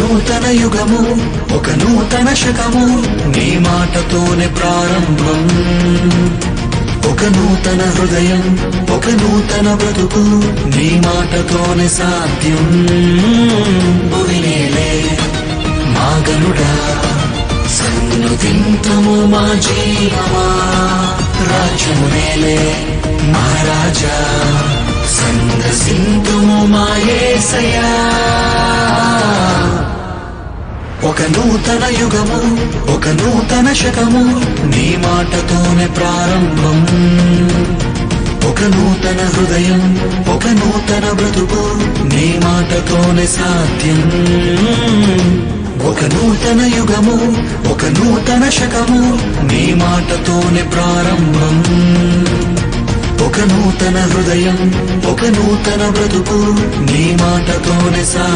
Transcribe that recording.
నూతన యుగము ఒక నూతన శకము నీ మాటతోనే ప్రారంభం. ఒక నూతన హృదయం ఒక నూతన బ్రతుకు నీ మాటతోనే సాధ్యం. భువినేలే మాగనుడా సన్నుతింతము మా జీవమా. రాజ్యమునేలే మహారాజా సందసింతుము మాయేసయా ఒక నూతన యుగము ఒక నూతన శకము నీ మాటతోనే ప్రారంభం. ఒక నూతన హృదయం ఒక నూతన బ్రతుకు నీ మాటతోనే సాధ్యం. ఒక నూతన యుగము ఒక నూతన శకము నీ మాటతోనే ప్రారంభం. ఒక నూతన హృదయం ఒక నూతన బ్రతుకు నీ మాటతోనే సా